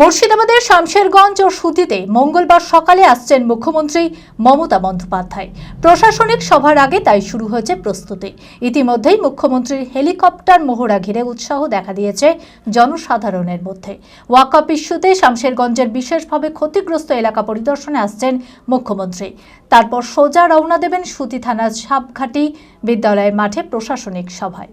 মুর্শিদাবাদের শামশেরগঞ্জ ও সুতিতে মঙ্গলবার সকালে আসছেন মুখ্যমন্ত্রী মমতা বন্দ্যোপাধ্যায়। প্রশাসনিক সভার আগে তাই শুরু হয়েছে প্রস্তুতি। ইতিমধ্যেই মুখ্যমন্ত্রীর হেলিকপ্টার মহড়া ঘিরে উৎসাহ দেখা দিয়েছে জনসাধারণের মধ্যে। ওয়াকআপ ইস্যুতে শামশেরগঞ্জের বিশেষভাবে ক্ষতিগ্রস্ত এলাকা পরিদর্শনে আসছেন মুখ্যমন্ত্রী। তারপর সোজা রওনা দেবেন সুতি থানার সাপঘাটি বিদ্যালয়ের মাঠে প্রশাসনিক সভায়।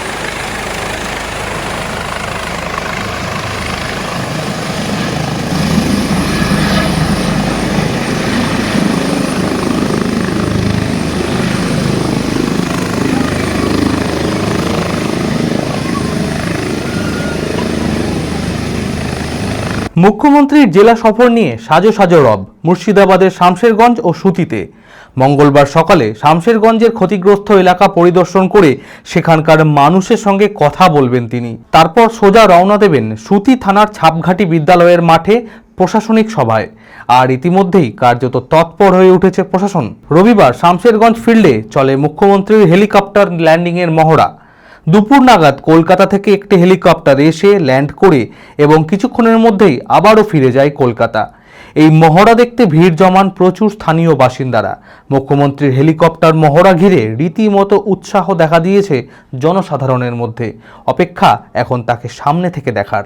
মুখ্যমন্ত্রীর জেলা সফর নিয়ে সাজো সাজো রব, মুর্শিদাবাদের শামশেরগঞ্জ ও সুতিতে। মঙ্গলবার সকালে শামশেরগঞ্জের ক্ষতিগ্রস্ত এলাকা পরিদর্শন করে সেখানকার মানুষের সঙ্গে কথা বলবেন তিনি। তারপর সোজা রওনা দেবেন সুতি থানার ছাপঘাটি বিদ্যালয়ের মাঠে প্রশাসনিক সভায়। আর ইতিমধ্যেই কার্যত তৎপর হয়ে উঠেছে প্রশাসন। রবিবার শামশেরগঞ্জ ফিল্ডে চলে মুখ্যমন্ত্রীর হেলিকপ্টার ল্যান্ডিংয়ের মহড়া। দুপুর নাগাদ কলকাতা থেকে একটি হেলিকপ্টার এসে ল্যান্ড করে এবং কিছুক্ষণের মধ্যেই আবারও ফিরে যায় কলকাতা। এই মহড়া দেখতে ভিড় জমান প্রচুর স্থানীয় বাসিন্দারা। মুখ্যমন্ত্রীর হেলিকপ্টার মহড়া ঘিরে রীতিমতো উৎসাহ দেখা দিয়েছে জনসাধারণের মধ্যে। অপেক্ষা এখন তাকে সামনে থেকে দেখার।